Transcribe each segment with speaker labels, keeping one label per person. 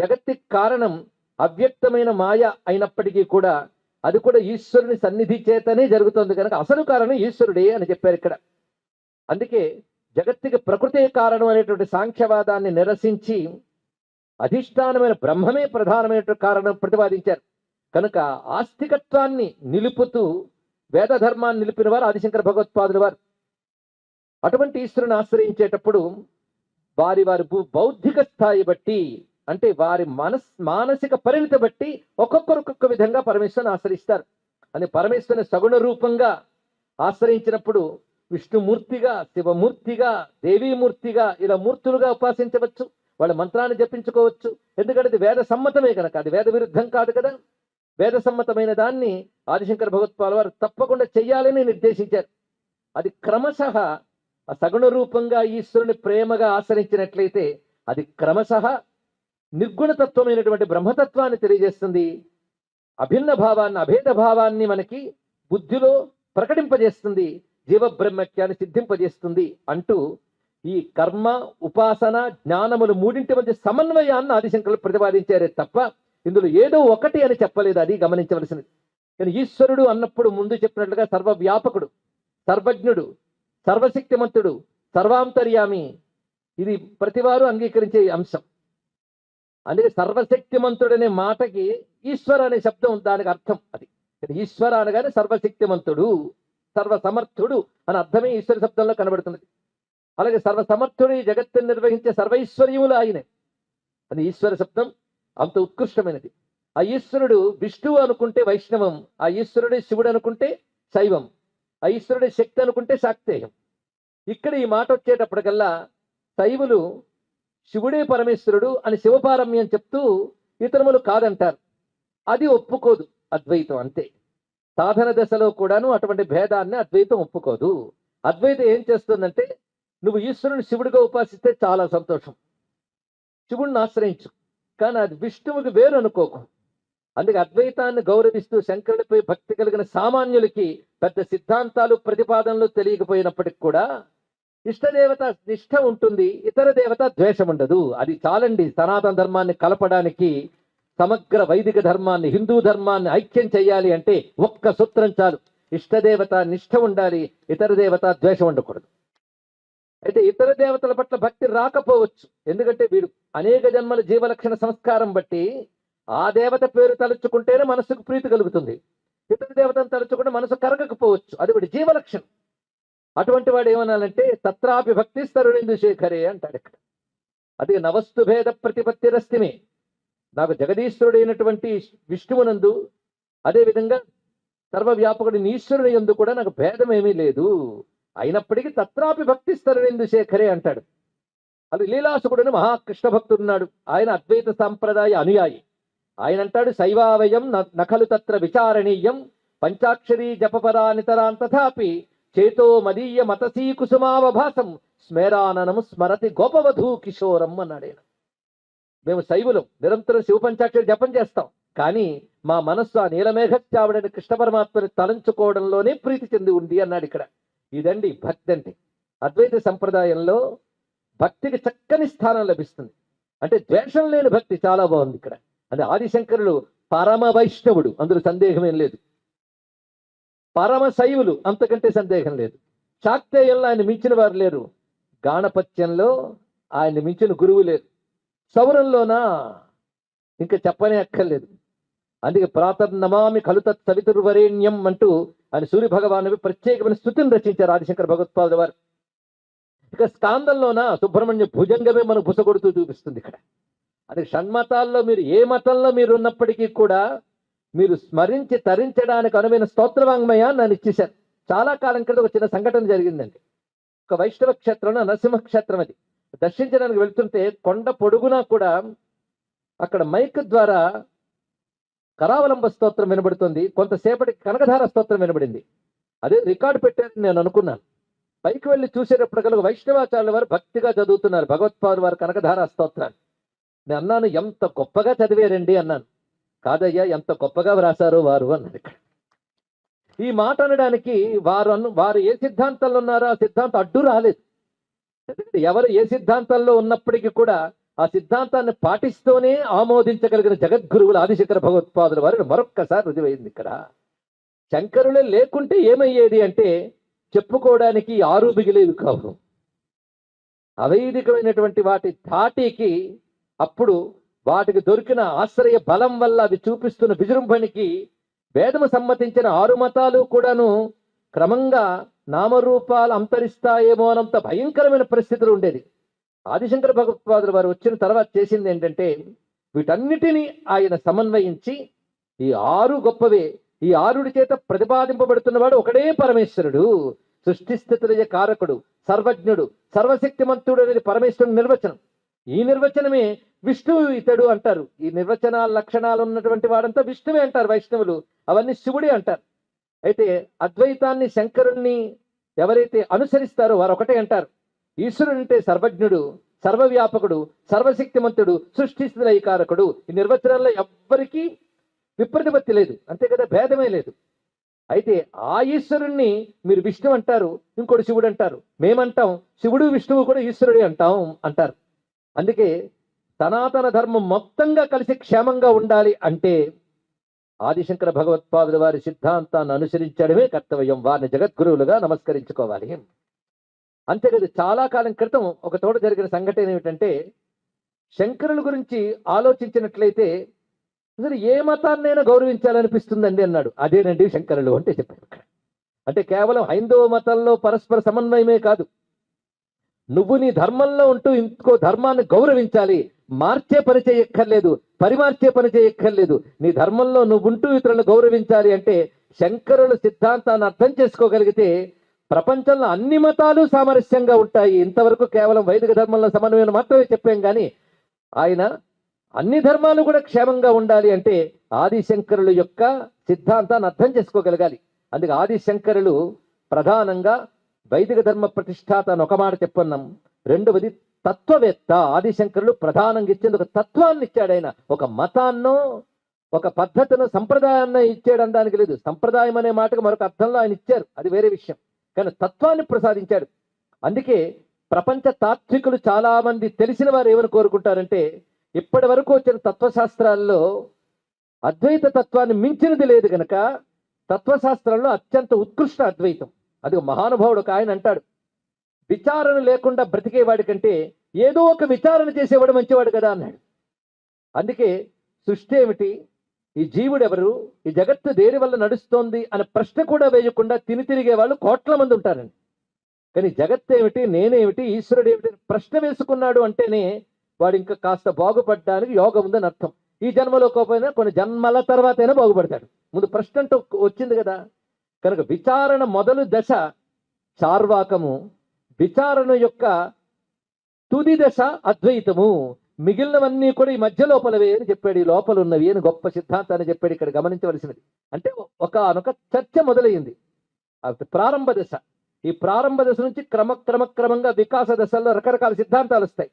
Speaker 1: జగత్తికి కారణం అవ్యక్తమైన మాయ అయినప్పటికీ కూడా అది కూడా ఈశ్వరుని సన్నిధి చేతనే జరుగుతుంది కనుక అసలు కారణం ఈశ్వరుడే అని చెప్పారు ఇక్కడ. అందుకే జగత్తుకి ప్రకృతే కారణం అనేటువంటి సాంఖ్యవాదాన్ని నిరసించి అధిష్టానమైన బ్రహ్మమే ప్రధానమైనటువంటి కారణం ప్రతిపాదించారు. కనుక ఆస్తికత్వాన్ని నిలుపుతూ వేద ధర్మాన్ని నిలిపిన వారు ఆదిశంకర భగవత్పాదుల వారు. అటువంటి ఈశ్వరుని ఆశ్రయించేటప్పుడు వారి వారి భూ- బౌద్ధిక స్థాయి బట్టి అంటే వారి మనస్ మానసిక పరిణితి బట్టి ఒక్కొక్కరు ఒక్కొక్క విధంగా పరమేశ్వరుని ఆశ్రయిస్తారు. అని పరమేశ్వరుని సగుణ రూపంగా ఆశ్రయించినప్పుడు విష్ణుమూర్తిగా శివమూర్తిగా దేవీమూర్తిగా ఇలా మూర్తులుగా ఉపాసించవచ్చు. వాళ్ళ మంత్రాన్ని జపించుకోవచ్చు. ఎందుకంటే అది వేద సమ్మతమే కనుక. అది వేద విరుద్ధం కాదు కదా. వేద సమ్మతమైన దాన్ని ఆదిశంకర భగవత్పాల వారు తప్పకుండా చెయ్యాలని నిర్దేశించారు. అది క్రమశ ఆ సగుణ రూపంగా ఈశ్వరుని ప్రేమగా ఆశ్రయించినట్లయితే అది క్రమశ నిర్గుణతత్వమైనటువంటి బ్రహ్మతత్వాన్ని తెలియజేస్తుంది. అభిన్న భావాన్ని అభేద భావాన్ని మనకి బుద్ధిలో ప్రకటింపజేస్తుంది. జీవబ్రహ్మత్యాన్ని సిద్ధింపజేస్తుంది అంటూ ఈ కర్మ ఉపాసన జ్ఞానములు మూడింటి మధ్య సమన్వయాన్ని ఆదిశంకరులు ప్రతిపాదించారే తప్ప ఇందులో ఏదో ఒకటి అని చెప్పలేదు. అది గమనించవలసినది. కానీ ఈశ్వరుడు అన్నప్పుడు ముందు చెప్పినట్లుగా సర్వవ్యాపకుడు సర్వజ్ఞుడు సర్వశక్తిమంతుడు సర్వాంతర్యామి. ఇది ప్రతివారు అంగీకరించే అంశం. అందుకే సర్వశక్తిమంతుడనే మాటకి ఈశ్వర అనే శబ్దం దానికి అర్థం అది. ఈశ్వర అనగానే సర్వశక్తిమంతుడు సర్వసమర్థుడు అని అర్థమే ఈశ్వర శబ్దంలో కనబడుతున్నది. అలాగే సర్వసమర్థుడు ఈ జగత్తుని నిర్వహించే సర్వైశ్వర్యములు ఆయనే. అని ఈశ్వర శబ్దం అంత ఉత్కృష్టమైనది. ఆ ఈశ్వరుడు విష్ణువు అనుకుంటే వైష్ణవం ఆ ఈశ్వరుడే శివుడు అనుకుంటే శైవం ఆ ఈశ్వరుడే శక్తి అనుకుంటే శాక్తేయం. ఇక్కడ ఈ మాట వచ్చేటప్పటికల్లా శైవులు శివుడే పరమేశ్వరుడు అని శివపారమ్యం చెప్తూ ఇతరములు కాదంటారు. అది ఒప్పుకోదు అద్వైతం అంతే. సాధన దశలో కూడాను అటువంటి భేదాన్ని అద్వైతం ఒప్పుకోదు. అద్వైతం ఏం చేస్తుందంటే నువ్వు ఈశ్వరుని శివుడిగా ఉపాసిస్తే చాలా సంతోషం. శివుడిని ఆశ్రయించు. కానీ అది విష్ణువుకి వేరు అనుకోకు. అందుకే అద్వైతాన్ని గౌరవిస్తూ శంకరుడిపై భక్తి కలిగిన సామాన్యులకి పెద్ద సిద్ధాంతాలు ప్రతిపాదనలు తెలియకపోయినప్పటికి కూడా ఇష్టదేవత నిష్ఠ ఉంటుంది ఇతర దేవత ద్వేషం ఉండదు. అది చాలండి సనాతన ధర్మాన్ని కలపడానికి సమగ్ర వైదిక ధర్మాన్ని హిందూ ధర్మాన్ని ఐక్యం చేయాలి అంటే ఒక్క సూత్రం చాలు. ఇష్టదేవత నిష్ఠ ఉండాలి ఇతర దేవత ద్వేషం ఉండకూడదు. అయితే ఇతర దేవతల పట్ల భక్తి రాకపోవచ్చు. ఎందుకంటే వీడు అనేక జన్మల జీవలక్షణ సంస్కారం బట్టి ఆ దేవత పేరు తలుచుకుంటేనే మనసుకు ప్రీతి కలుగుతుంది. ఇతర దేవతను తలుచుకుంటే మనసు కరగకపోవచ్చు. అది వీడి జీవలక్షణం. అటువంటి వాడు ఏమనాలంటే తత్రాపి భక్తి స్తరుణిందు శేఖరే అంటాడు ఇక్కడ. అది నవస్తు భేద ప్రతిపత్తి రస్తిమే. నాకు జగదీశ్వరుడైనటువంటి విష్ణువునందు అదేవిధంగా సర్వవ్యాపకుడి ఈశ్వరుని యందు కూడా నాకు భేదమేమీ లేదు. అయినప్పటికీ తత్రాపి భక్తి స్తరుణిందు శేఖరే అంటాడు. అది లీలాసుకుడని మహాకృష్ణ భక్తుడున్నాడు. ఆయన అద్వైత సాంప్రదాయ అనుయాయి. ఆయన అంటాడు శైవావయం న- నఖలు తత్ర విచారణీయం పంచాక్షరీ జపపరానితరాన్ తథాపి చేతో మదీయ మతసీ కుసుమావభాసం స్మేరాననం స్మరతి గోపవధూ కిషోరం అన్నాడు ఆయన మేము శైవులం నిరంతరం శివపంచాక్షరి జపం చేస్తాం. కానీ మా మనస్సు ఆ నీలమేఘశ్చావుడని కృష్ణ పరమాత్మని తలంచుకోవడంలోనే ప్రీతి చెంది ఉంది అన్నాడు ఇక్కడ. ఇదండి భక్తి అంటే అద్వైత సంప్రదాయంలో భక్తికి చక్కని స్థానం లభిస్తుంది. అంటే ద్వేషం లేని భక్తి చాలా బాగుంది ఇక్కడ. అది ఆదిశంకరుడు పరమ వైష్ణవుడు అందులో సందేహం ఏం లేదు. పరమ శైవులు అంతకంటే సందేహం లేదు. చాక్తేయంలో ఆయన మించిన వారు లేరు. గాణపత్యంలో ఆయన మించిన గురువు లేరు. సౌరంలోనా ఇంకా చెప్పనే అక్కర్లేదు. అందుకే ప్రాతర్నమామి కలుత సవితుర్వరేణ్యం అంటూ ఆయన సూర్య భగవాను ప్రత్యేకమైన స్థుతిని రచించారు ఆదిశంకర భగవత్పాదుల వారు. ఇక స్కాందంలోన సుబ్రహ్మణ్య భుజంగమే మనకు బుసగొడుతూ చూపిస్తుంది ఇక్కడ. అది షణ్మతాల్లో మీరు ఏ మతంలో మీరు ఉన్నప్పటికీ కూడా మీరు స్మరించి తరించడానికి అనువైన స్తోత్రవాంగ్మయాన్ని నన్ను ఇచ్చేశారు చాలా కాలం క్రితం ఒక చిన్న సంఘటన జరిగిందండి. ఒక వైష్ణవ క్షేత్రంలో నరసింహ క్షేత్రం అది. దర్శించడానికి వెళ్తుంటే కొండ పొడుగునా కూడా అక్కడ మైక్ ద్వారా కరావలంబ స్తోత్రం వినబడుతుంది. కొంతసేపటికి కనకధార స్తోత్రం వినబడింది. అదే రికార్డు పెట్టారని నేను అనుకున్నాను. పైకి వెళ్ళి చూసేటప్పటికల్లా వైష్ణవాచార్యుల వారు భక్తిగా చదువుతున్నారు. భగవత్పాదు వారు కనకధార స్తోత్రాన్ని. నేను అన్నాను ఎంత గొప్పగా చదివారండి అన్నాను. కాదయ్యా ఎంత గొప్పగా వ్రాసారో వారు అన్నాడు ఇక్కడ. ఈ మాట అనడానికి వారు అను వారు ఏ సిద్ధాంతంలో ఉన్నారో ఆ సిద్ధాంతం అడ్డు రాలేదు. ఎవరు ఏ సిద్ధాంతంలో ఉన్నప్పటికీ కూడా ఆ సిద్ధాంతాన్ని పాటిస్తూనే ఆమోదించగలిగిన జగద్గురువులు ఆదిశంకర భగవత్పాదుల వారిని మరొక్కసారి రుజువైంది ఇక్కడ. శంకరులే లేకుంటే ఏమయ్యేది అంటే చెప్పుకోవడానికి ఆరు మిగిలేవి కావు. అవైదికమైనటువంటి వాటి ధాటికి అప్పుడు వాటికి దొరికిన ఆశ్రయ బలం వల్ల అవి చూపిస్తున్న విజృంభణికి వేదము సమ్మతించిన ఆరు మతాలు కూడాను క్రమంగా నామరూపాలు అంతరిస్తాయేమో అనంత భయంకరమైన పరిస్థితులు ఉండేది. ఆదిశంకర భగవత్పాదులు వారు వచ్చిన తర్వాత చేసింది ఏంటంటే వీటన్నిటినీ ఆయన సమన్వయించి ఈ ఆరు గొప్పవే ఈ ఆరుడి చేత ప్రతిపాదింపబడుతున్నవాడు ఒకడే పరమేశ్వరుడు. సృష్టిస్థితులయ కారకుడు సర్వజ్ఞుడు సర్వశక్తిమంతుడు అనేది పరమేశ్వరుని నిర్వచనం. ఈ నిర్వచనమే విష్ణువు ఇతడు అంటారు. ఈ నిర్వచనాల లక్షణాలు ఉన్నటువంటి వాడంతా విష్ణువే అంటారు వైష్ణవులు. అవన్నీ శివుడే అంటారు. అయితే అద్వైతాన్ని శంకరుణ్ణి ఎవరైతే అనుసరిస్తారో వారు ఒకటే అంటారు. ఈశ్వరుడు అంటే సర్వజ్ఞుడు సర్వవ్యాపకుడు సర్వశక్తిమంతుడు సృష్టిస్థితులైకారకుడు ఈ నిర్వచనాల్లో ఎవ్వరికీ విప్రతిపత్తి లేదు. అంతే కదా? భేదమే లేదు. అయితే ఆ ఈశ్వరుణ్ణి మీరు విష్ణు అంటారు ఇంకోటి శివుడు అంటారు. మేమంటాం శివుడు విష్ణువు కూడా ఈశ్వరుడే అంటాం అంటారు. అందుకే సనాతన ధర్మం మొత్తంగా కలిసి క్షేమంగా ఉండాలి అంటే ఆదిశంకర భగవత్పాదుల వారి సిద్ధాంతాన్ని అనుసరించడమే కర్తవ్యం. వారిని జగద్గురువులుగా నమస్కరించుకోవాలి. అంతేకాదు చాలా కాలం క్రితం ఒక తోట జరిగిన సంఘటన ఏమిటంటే శంకరుల గురించి ఆలోచించినట్లయితే అసలు ఏ మతాన్నైనా గౌరవించాలనిపిస్తుందండి అన్నాడు. అదేనండి శంకరులు అంటే చెప్పారు అంటే కేవలం హైందవ మతంలో పరస్పర సమన్వయమే కాదు. నువ్వు నీ ధర్మంలో ఉంటూ ఇంకో ధర్మాన్ని గౌరవించాలి. మార్చే పని చేయక్కర్లేదు. పరిమార్చే పని చేయక్కర్లేదు. నీ ధర్మంలో నువ్వుంటూ ఇతరులను గౌరవించాలి అంటే శంకరుల సిద్ధాంతాన్ని అర్థం చేసుకోగలిగితే ప్రపంచంలో అన్ని మతాలు సామరస్యంగా ఉంటాయి. ఇంతవరకు కేవలం వైదిక ధర్మంలో సమన్వయం మాత్రమే చెప్పాం కానీ ఆయన అన్ని ధర్మాలు కూడా క్షేమంగా ఉండాలి అంటే ఆదిశంకరుల యొక్క సిద్ధాంతాన్ని అర్థం చేసుకోగలగాలి. అందుకే ఆదిశంకరులు ప్రధానంగా వైదిక ధర్మ ప్రతిష్టాత అని ఒక మాట చెప్పున్నాం. రెండవది తత్వవేత్త ఆదిశంకరులు ప్రధానంగా ఇచ్చింది ఒక తత్వాన్ని ఇచ్చాడు ఆయన. ఒక మతాన్నో ఒక పద్ధతిను సంప్రదాయాన్ని ఇచ్చాడు అనడానికి లేదు. సంప్రదాయం అనే మాటకు మరొక అర్థంలో ఆయన ఇచ్చారు. అది వేరే విషయం. కానీ తత్వాన్ని ప్రసాదించాడు. అందుకే ప్రపంచ తాత్వికులు చాలా మంది తెలిసిన వారు ఏమని కోరుకుంటారంటే ఇప్పటి వరకు వచ్చిన తత్వశాస్త్రాల్లో అద్వైత తత్వాన్ని మించినది లేదు కనుక తత్వశాస్త్రంలో అత్యంత ఉత్కృష్ట అద్వైతం. అది మహానుభావుడు ఒక ఆయన అంటాడు విచారణ లేకుండా బ్రతికేవాడి కంటే ఏదో ఒక విచారణ చేసేవాడు మంచివాడు కదా అన్నాడు. అందుకే సృష్టి ఏమిటి? ఈ జీవుడు ఎవరు? ఈ జగత్తు దేని వల్ల నడుస్తోంది అనే ప్రశ్న కూడా వేయకుండా తిని తిరిగే వాళ్ళు కోట్ల మంది ఉంటారండి. కానీ జగత్తు ఏమిటి? నేనేమిటి ఈశ్వరుడు ఏమిటి? ప్రశ్న వేసుకున్నాడు అంటేనే వాడు ఇంకా కాస్త బాగుపడడానికి యోగం ఉందని అర్థం. ఈ జన్మలో కోపైనా కొన్ని జన్మల తర్వాతైనా బాగుపడతాడు. ముందు ప్రశ్న అంటూ వచ్చింది కదా కనుక విచారణ మొదలు దశ చార్వాకము విచారణ యొక్క తుది దశ అద్వైతము. మిగిలినవన్నీ కూడా ఈ మధ్య లోపలవే అని చెప్పాడు ఈ లోపల ఉన్నవి అని గొప్ప సిద్ధాంతాన్ని చెప్పాడు ఇక్కడ గమనించవలసినది. అంటే ఒకనొక చర్చ మొదలైంది ప్రారంభ దశ. ఈ ప్రారంభ దశ నుంచి క్రమ క్రమ క్రమంగా వికాస దశల్లో రకరకాల సిద్ధాంతాలు వస్తాయి.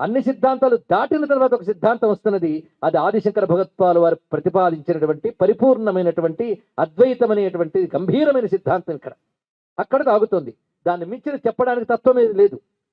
Speaker 1: అన్ని సిద్ధాంతాలు దాటిన తర్వాత ఒక సిద్ధాంతం వస్తున్నది. అది ఆదిశంకర భగత్వాలు వారు ప్రతిపాదించినటువంటి పరిపూర్ణమైనటువంటి అద్వైతమైనటువంటి గంభీరమైన సిద్ధాంతం ఇక్కడ. అక్కడ ఆగుతుంది దాన్ని మించిన చెప్పడానికి తత్వం ఏది లేదు.